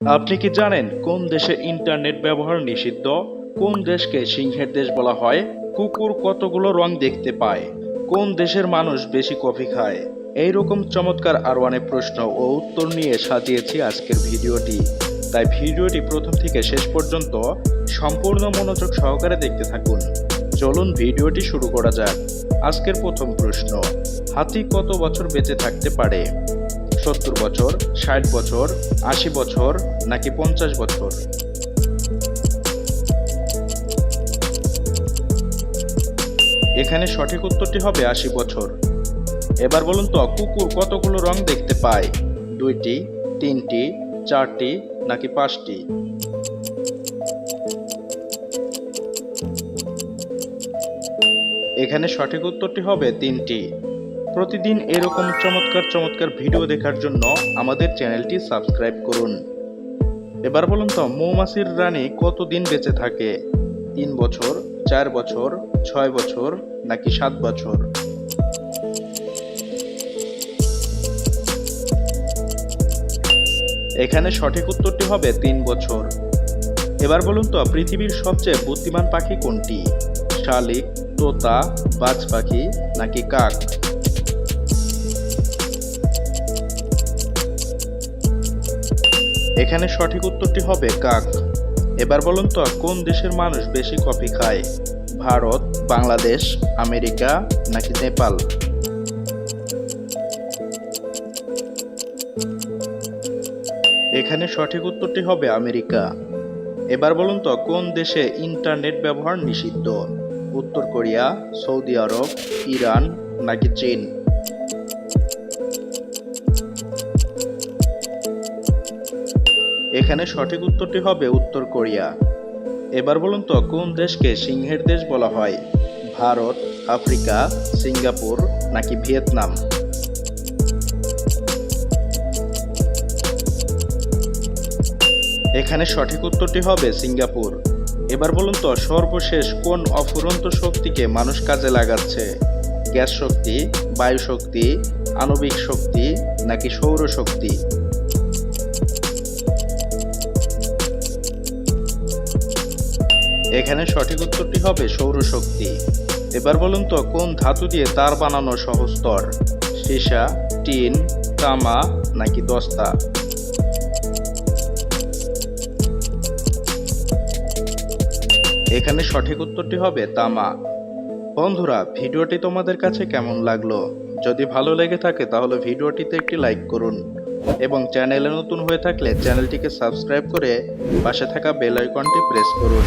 আপনি কি জানেন কোন দেশে ইন্টারনেট ব্যবহার নিষিদ্ধ? কোন দেশকে সিংহের দেশ বলা হয়? কুকুর কতগুলো রং দেখতে পায়? কোন দেশের মানুষ বেশি কফি খায়? এই রকম চমৎকার আরও অনেক প্রশ্ন ও উত্তর নিয়ে সাজিয়েছি আজকের ভিডিওটি। তাই ভিডিওটি প্রথম থেকে শেষ পর্যন্ত সম্পূর্ণ মনোযোগ সহকারে দেখতে থাকুন। চলুন ভিডিওটি শুরু করা যাক। আজকের প্রথম প্রশ্ন, হাতি কত বছর বেঁচে থাকতে পারে? সত্তর বছর, ষাট বছর, আশি বছর, নাকি পঞ্চাশ বছর? এখানে সঠিক উত্তরটি হবে আশি বছর। এবার বলুন তো, কুকুর কতগুলো রং দেখতে পায়? দুইটি, তিনটি, চারটি, নাকি পাঁচটি? এখানে সঠিক উত্তরটি হবে তিনটি। প্রতিদিন এরকম চমৎকার চমৎকার ভিডিও দেখার জন্য আমাদের চ্যানেলটি সাবস্ক্রাইব করুন। এবার বলুন তো, মৌমাছির রানী কতদিন বেঁচে থাকে? তিন বছর, চার বছর, ছয় বছর, নাকি সাত বছর? এখানে সঠিক উত্তরটি হবে তিন বছর। এবার বলুন তো, পৃথিবীর সবচেয়ে বুদ্ধিমান পাখি কোনটি? শালিক, তোতা, বাজ পাখি, নাকি কাক? এখানে সঠিক উত্তরটি হবে কাক। এবার বলুন তো, কোন দেশের মানুষ বেশি কফি খায়? ভারত, বাংলাদেশ, আমেরিকা নাকি নেপাল? এখানে সঠিক উত্তরটি হবে আমেরিকা। এবার বলুন তো, কোন দেশে ইন্টারনেট ব্যবহার নিষিদ্ধ? উত্তর কোরিয়া, সৌদি আরব, ইরান নাকি চীন? এখানে সঠিক উত্তরটি হবে উত্তর কোরিয়া। এবার বলুন তো, কোন দেশকে সিংহের দেশ বলা হয়? ভারত, আফ্রিকা, সিঙ্গাপুর নাকি ভিয়েতনাম? এখানে সঠিক উত্তরটি হবে সিঙ্গাপুর। এবার বলুন তো, সর্বশেষ কোন অফুরন্ত শক্তিকে মানুষ কাজে লাগাচ্ছে? গ্যাস শক্তি বায়ু শক্তি আণবিক শক্তি নাকি সৌর এখানে সঠিক উত্তরটি হবে সৌরশক্তি। এবার বলুন তো, কোন ধাতু দিয়ে তার বানানো সহস্তর সীসা, টিন, তামা, নাকি দস্তা? এখানে সঠিক উত্তরটি হবে তামা। বন্ধুরা, ভিডিওটি তোমাদের কাছে কেমন লাগল? যদি ভালো লেগে থাকে, তাহলে ভিডিওটিতে একটি লাইক করুন এবং চ্যানেলে নতুন হয়ে থাকলে চ্যানেলটিকে সাবস্ক্রাইব করে পাশে থাকা বেল আইকনটি প্রেস করুন।